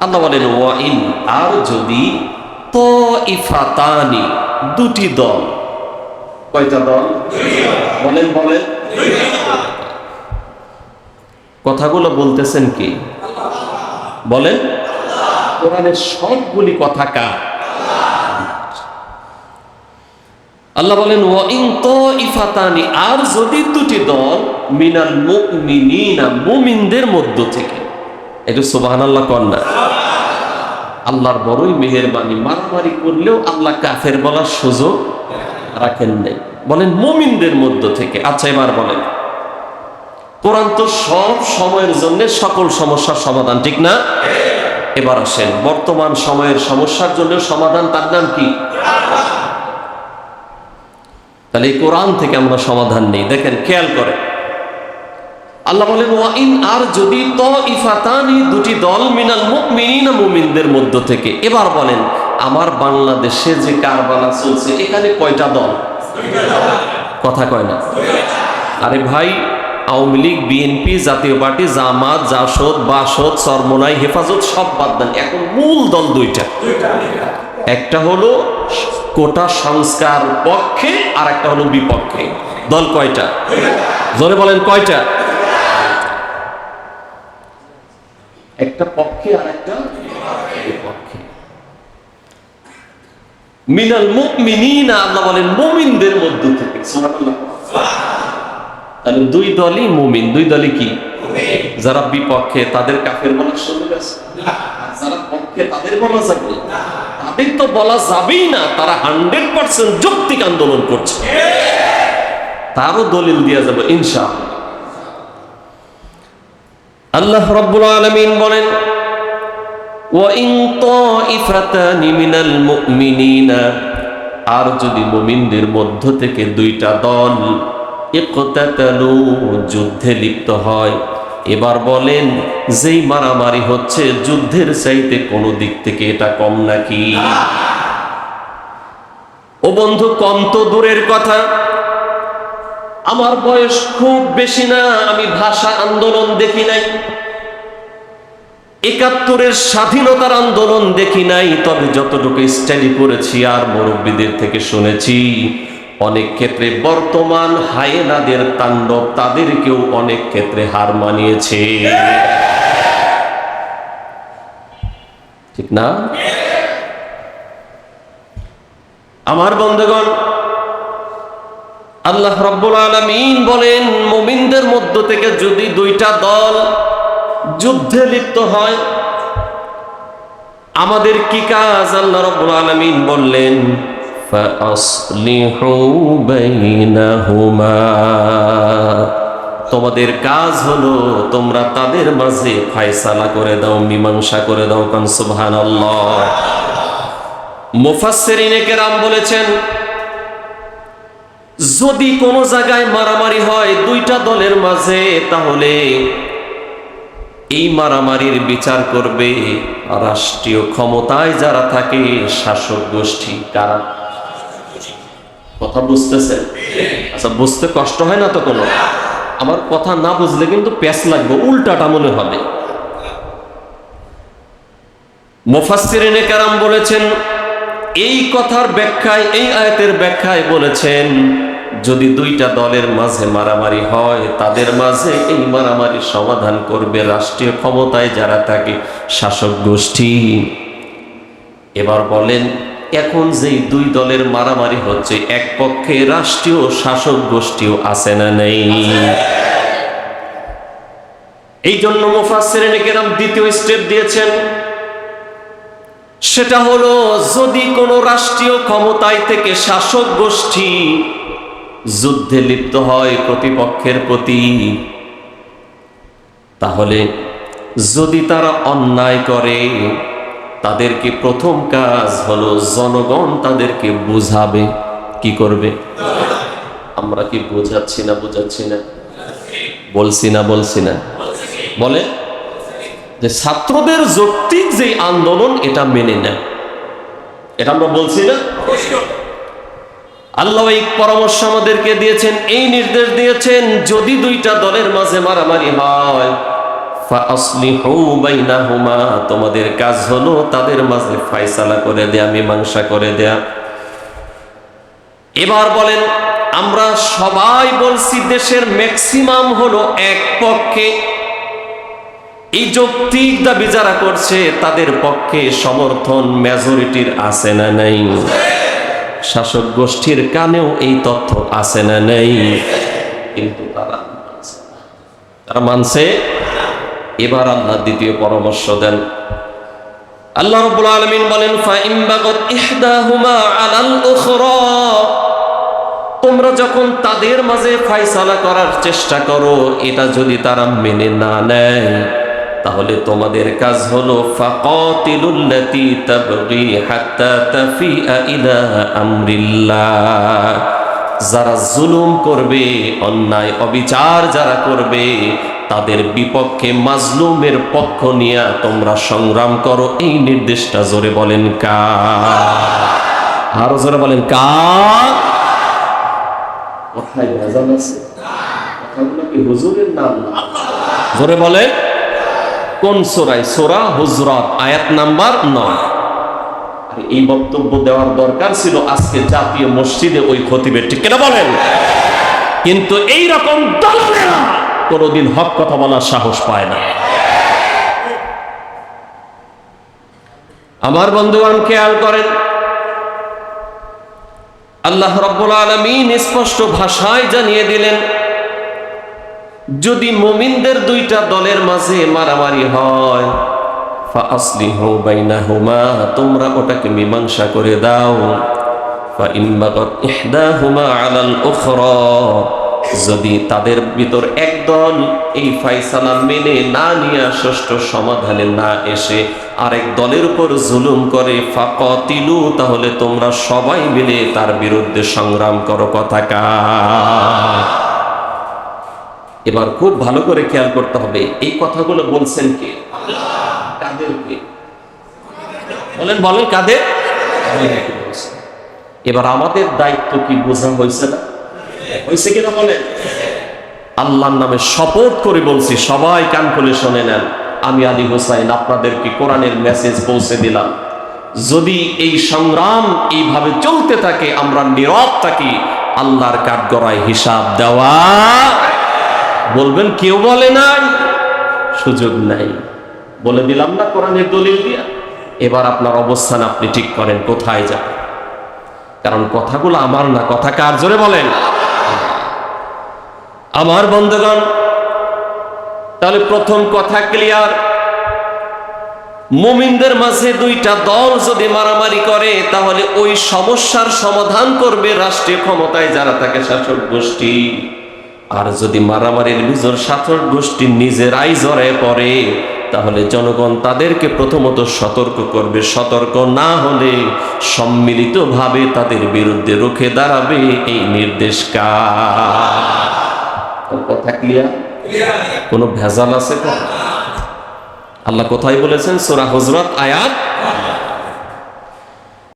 আল্লাহ বলেন, ওয়াইন আর যদি ত ইফাতানি দুটি দল। কয়টা দল? বলেন বলেন। কথাগুলো বলতেছেন কি? বলেন। কোরআনের সবগুলি কথা কার? আল্লাহ বলেন, ওয়াইন তো ইফাতানি আর যদি দুটি দল, মিনাল মুমিনিনা, মুমিনদের মধ্য থেকে। একটু সুবহানাল্লাহ কর না। আল্লাহর বড়ই মেহেরবানি, মারামারি করলেও আল্লাহ কাফের বলার সুযোগ রাখেন নাই। বলেন মধ্য থেকে আচ্ছা এবার বলেন, কোরআন তো সব সময়ের জন্য সকল সমস্যার সমাধান, ঠিক না? এবার আসেন, বর্তমান সময়ের সমস্যার জন্য সমাধান তার নাম কি? তাহলে এই কোরআন থেকে আমরা সমাধান নেই। দেখেন, খেয়াল করে আল্লাহ বলেন, ওয়াইন আর যদি ত ইফাতানি দুটি দল মিনাল মুমিনিনা মুমিনদের মধ্য থেকে। এবার বলেন, আমার বাংলাদেশে যে কারবালা চলছে, এখানে কয়টা দল? কথা কয় না। আরে ভাই, আওয়ামী লীগ, বিএনপি, জাতীয় পার্টি, জামাত, জাসদ, বাসদ, সরমনাই, হেফাজত সব বাদ দেন। এখন মূল দল দুইটা। একটা হলো কোটা সংস্কার পক্ষে আর একটা হলো বিপক্ষে। দল কয়টা? জোরে বলেন, কয়টা? একটা পক্ষে আর একটা বিপক্ষে মিনাল আল্লাহ বলেন মধ্য থেকে। তাহলে দুই দলই মুমিন। দুই দলই কি? যারা বিপক্ষে, তাদের কাফের বলার যারা পক্ষে, তাদের বলা যাবে তাদের তো বলা যাবেই না। তারা হান্ড্রেড পার্সেন্ট যৌক্তিক আন্দোলন করছে। তারও দলিল দেওয়া যাবে, ইনশাআল্লাহ। আল্লাহ রাব্বুল আলামিন বলেন আর যদি মুমিনদের মধ্য থেকে দুইটা দল যুদ্ধে লিপ্ত হয়, এবার বলেন, যেই মারামারি হচ্ছে, যুদ্ধের চাইতে কোনো দিক থেকে এটা কম নাকি? ও বন্ধু, কম তো দূরের কথা। আমার বয়স খুব বেশি না আমি ভাষা আন্দোলন দেখি নাই। একাত্তরের স্বাধীনতার আন্দোলন দেখি নাই তবে যতটুকু স্টাডি করেছি আর মুরব্বীদের থেকে শুনেছি অনেক ক্ষেত্রে বর্তমান হায়েনাদের তাণ্ডব তাদেরকেও অনেক ক্ষেত্রে হার মানিয়েছে। ঠিক না? আমার বন্ধুগণ আল্লাহ রব্বুল আলমিন বলেন, মোমিনদের মধ্য থেকে যদি দুইটা দল যুদ্ধে লিপ্ত হয়, আমাদের কি কাজ? আল্লাহ রব্বুল আলমিন বললেন তোমাদের কাজ হলো, তোমরা তাদের মাঝে ফায়সালা করে দাও, মীমাংসা করে দাও কান সুবহান আল্লাহ মুফাসসিরিনে কেরাম বলেছেন যদি কোনো জায়গায় মারামারি হয় দুইটা দলের মাঝে, তাহলে এই মারামারির বিচার করবে রাষ্ট্রীয় ক্ষমতায় যারা থাকে শাসক গোষ্ঠী। কারা? কথা বুঝতেছেন? আচ্ছা বুঝতে কষ্ট হয় না তো কোনো? আমার কথা না বুঝলে কিন্তু প্যাস লাগবে, উল্টাটা মনে হবে। মুফাসসিরিনে কারাম বলেছেন, এই কথার ব্যাখ্যায়, এই আয়াতের ব্যাখ্যায় বলেছেন যদি দুইটা দলের মাঝে মারামারি হয়, তাদের মাঝে এই মারামারির সমাধান করবে রাষ্ট্রীয় ক্ষমতায় যারা থাকে শাসক গোষ্ঠী। এবার বলেন, এখন যেই দুই দলের মারামারি হচ্ছে, এক পক্ষে রাষ্ট্রীয় শাসক গোষ্ঠীও আছে না নেই। এই জন্য মুফাসসিরিনে কেরাম দ্বিতীয় স্টেপ দিয়েছেন। সেটা হলো, যদি কোনো রাষ্ট্রীয় ক্ষমতায় থেকে শাসক গোষ্ঠী যুদ্ধে লিপ্ত হয় প্রতিপক্ষের প্রতি। তাহলে যদি তারা অন্যায় করে তাদেরকে প্রথম কাজ হলো জনগণ তাদেরকে বুঝাবে? কি করবে? আমরা কি বোঝাচ্ছি না বোঝাচ্ছি না? বলছি না বলছি না। বলে যে ছাত্রদের যৌক্তিক যে আন্দোলন, এটা মেনে নেয়। এটা আমরা বলছি না? আল্লাহ এই পরামর্শ আমাদেরকে দিয়েছেন, এই নির্দেশ দিয়েছেন, যদি দুইটা দলের মাঝে মারামারি হয় তোমাদের কাজ হলো তাদের মাঝে ফায়সালা করে দেয়া, মীমাংসা করে দেয়া। এবার বলেন, আমরা সবাই বলছি দেশের ম্যাক্সিমাম হলো এক পক্ষে। এই যৌক্তিক দাবি যারা করছে, তাদের পক্ষে সমর্থন মেজরিটির আছে না নাই? শাসক গোষ্ঠীর কানেও এই তথ্য আছে না নেই। কিন্তু তারা তারা মানছে, এবার আল্লাহ দ্বিতীয় পরামর্শ দেন। আল্লাহ রাব্বুল আলামিন বলেন, ফাইন বাগাত ইহদাহুমা আলাল উখরা। তোমরা যখন তাদের মাঝে ফাইসালা করার চেষ্টা করো, এটা যদি তারা মেনে না নেয় তাহলে তোমাদের কাজ হলো যারা জুলুম করবে, অন্যায় অবিচার যারা করবে, তাদের বিপক্ষে মাজলুমের পক্ষ নিয়ে তোমরা সংগ্রাম করো, এই নির্দেশটা জোরে বলেন কা। আরও জোরে বলেন কা। কথায় ভেজাল আছে। কথাগুলো কি হুজুরের নাম জোরে বলে কোন সোরাই সোরা হুজরত, আয়াত নাম্বার নয়। এই বক্তব্য দেওয়ার দরকার ছিল আজকে জাতীয় মসজিদে ওই খতিবের, ঠিক কেনা বলেন? কিন্তু এই রকম দলালেরা কোনোদিন হক কথা বলার সাহস পায় না। আমার বন্ধুগণ, খেয়াল করেন, আল্লাহ রব্বুল আলমিন স্পষ্ট ভাষায় জানিয়ে দিলেন যদি মুমিনদের দুইটা দলের মাঝে মারামারি হয় তোমরা ওটাকে মীমাংসা করে দাও। যদি তাদের ভিতর একদল এই ফাইসালা মেনে না নিয়ে ষষ্ঠ সমাধানে না এসে আরেক দলের উপর জুলুম করে, ফাকাতিলু, তাহলে তোমরা সবাই মিলে তার বিরুদ্ধে সংগ্রাম করো কথাকা এবার খুব ভালো করে খেয়াল করতে হবে। এই কথাগুলো বলছেন কে? বলেন বলেন, কাদের? এবার আমাদের দায়িত্ব কি বোঝা হয়েছে না? হয়েছে কিনা বলেন? আল্লাহর নামে শপথ করে বলছি, সবাই কান খুলে শুনে নেন। আমি আলী হোসাইন আপনাদেরকে কোরআনের মেসেজ পৌঁছে দিলাম। যদি এই সংগ্রাম এইভাবে চলতে থাকে, আমরা নীরব থাকি আল্লাহর কাঠগড়ায় হিসাব দেওয়া বলবেন, কেউ বলে নাই, সুযোগ নাই। বলে দিলাম না কোরআনের দলিল দিয়া। এবার আপনার অবস্থান আপনি ঠিক করেন, কোথায় যান? কারণ কথাগুলো আমার না, কথা কার জোরে বলেন? আমার বন্ধুগণ, তাহলে প্রথম কথা ক্লিয়ার মুমিনদের মাঝে দুইটা দল যদি মারামারি করে, তাহলে ওই সমস্যার সমাধান করবে রাষ্ট্রীয় ক্ষমতায় যারা থাকে শাসক গোষ্ঠী। আর যদি মারামারির ভিতর শাসক গোষ্ঠী নিজেরাই জড়ায় পড়ে, তাহলে জনগণ তাদেরকে প্রথমত সতর্ক করবে। সতর্ক না হলে সম্মিলিতভাবে তাদের বিরুদ্ধে রুখে দাঁড়াবে এই নির্দেশ কথা ক্লিয়ার কোনো ভেজাল আছে আল্লাহ কোথায় বলেছেন? সোরা হজরত আয়াত